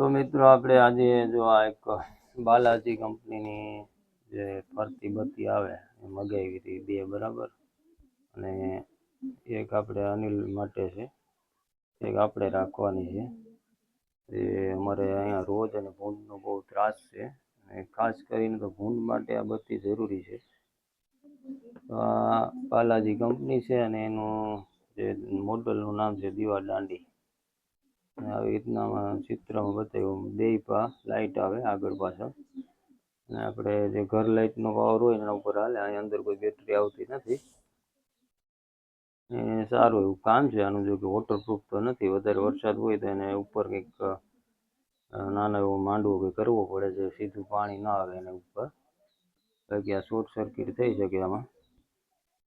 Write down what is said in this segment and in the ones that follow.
તો મિત્રો આપણે આજે જો આ એક બાલાજી કંપનીની જે ફરતી બત્તી આવે એ મગાવી હતી બે, બરાબર? અને એક આપણે અનિલ માટે છે, એક આપણે રાખવાની છે. એ અમારે અહીંયા રોજ અને ભૂંડનો બહુ ત્રાસ છે, અને ખાસ કરીને તો ભૂંડ માટે આ બત્તી જરૂરી છે. આ બાલાજી કંપની છે અને એનું જે મોડલનું નામ છે દીવા દાંડી. આવી રીતના ચિત્રમાં બતાવ્યું દેપા લાઇટ આવે આગળ પાછળ. અને આપણે જે ઘર લાઇટનો પાવર હોય એના ઉપર હાલે અહીં અંદર કોઈ બેટરી આવતી નથી. એ સારું એવું કામ છે, આનું જો કે વોટરપ્રૂફ તો નથી, વધારે વરસાદ હોય તો એને ઉપર કંઈક નાનો એવો માંડવો કંઈ કરવો પડે છે, સીધું પાણી ના આવે એને ઉપર. બાકી આ શોર્ટ સર્કિટ થઈ શકે આમાં.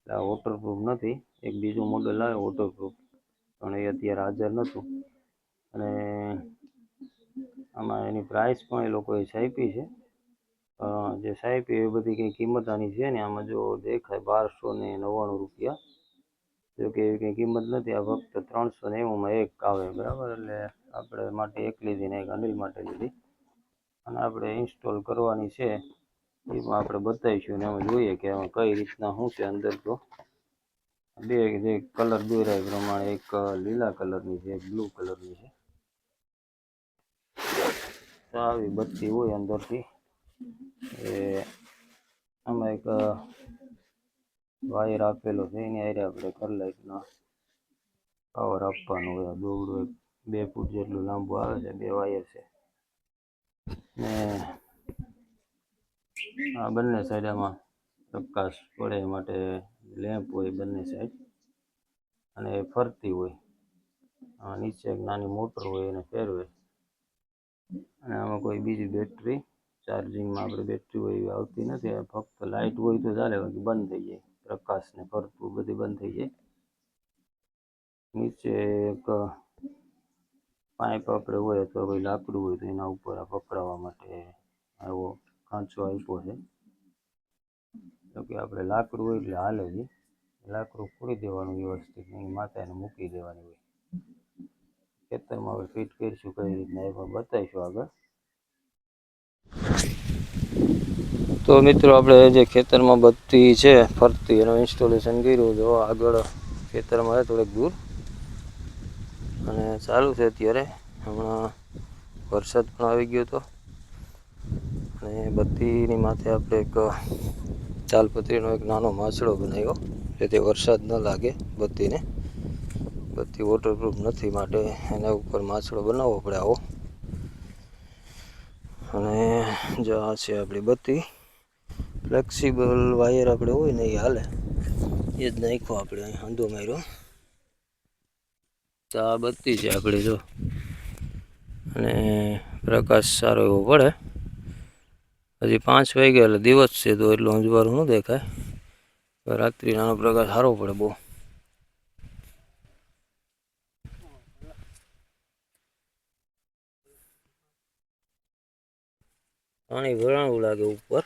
આ વોટરપ્રૂફ નથી, એક બીજું મોડલ આવે વોટરપ્રૂફ પણ એ અત્યારે હાજર નહોતું અને આમાં એની પ્રાઇસ પણ એ લોકોએ છાપી છે. જે છાપી એ બધી કંઈ કિંમત આની છે ને આમાં જો દેખાય બારસો ને નવ્વાણું રૂપિયા. જો કે એવી કંઈ કિંમત નથી, આ ફક્ત ત્રણસો નેવુંમાં એક આવે, બરાબર? એટલે આપણે માટે એક લીધી ને એક અનિલ માટે લીધી. અને આપણે ઇન્સ્ટોલ કરવાની છે, એમાં આપણે બતાવીશું ને એમાં જોઈએ કે એમાં કઈ રીતના શું છે અંદર તો. બે, જે કલર દોરાય પ્રમાણે એક લીલા કલરની છે, એક બ્લુ કલરની છે. આવી બત્તી હોય અંદરથી. એ આમાં એક વાયર આપેલો છે, એની હારે આપણે ઘર લાઈટનો પાવર આપવાનો હોય દોરડું એક બે ફૂટ જેટલું લાંબુ આવે છે, બે વાયર છે. ને આ બંને સાઈડ આમાં પ્રકાશ પડે એ માટે લેમ્પ હોય બંને સાઈડ અને ફરતી હોય. નીચે એક નાની મોટર હોય, એને ફેરવે. અને આમાં કોઈ બીજી બેટરી ચાર્જિંગમાં આપણે બેટરી હોય એવી આવતી નથી. ફક્ત લાઇટ હોય તો ચાલે, બાકી બંધ થઈ જાય. પ્રકાશ ને ફરતું બધી બંધ થઈ જાય. નીચે એક પાઇપ આપણે હોય અથવા કોઈ લાકડું હોય તો એના ઉપર આ પકડાવવા માટે આવો ખાંચો આપ્યો છે. જો કે આપણે લાકડું હોય એટલે હાલે લાકડું ફોડી દેવાનું વ્યવસ્થિત એની માથે મૂકી દેવાની હોય. ખેતરમાં હવે ફિટ કરીશું, કઈ રીતના એ બતાવીશું આગળ. તો મિત્રો, આપણે જે ખેતરમાં બત્તી છે, ફરતી એનું ઇન્સ્ટોલેશન કર્યું. તો આગળ ખેતરમાં થોડેક દૂર. અને ચાલુ છે અત્યારે. હમણાં વરસાદ પણ આવી ગયો હતો અને બત્તીની માથે આપણે એક ચાલપત્રીનો એક નાનો માછડો બનાવ્યો, જેથી વરસાદ ન લાગે બત્તીને બત્તી વોટરપ્રૂફ નથી માટે એના ઉપર માછડો બનાવવો પડે આવો. અને જો આ છે આપણી બત્તી. ફ્લેક્સિબલ વાયર આપણે હોય ને એ હાલે. એ જ નાખ્યો આપણે અહીં, હાંધો માર્યો. તો આ બત્તી છે આપણે જો. અને પ્રકાશ સારો એવો પડે. હજી પાંચ વાગ્યા એટલે દિવસ છે તો એટલું અંજવાળું ન દેખાય. રાત્રિ નાનો પ્રકાશ સારો પડે બહુ. પાણી ભરાણું લાગે ઉપર.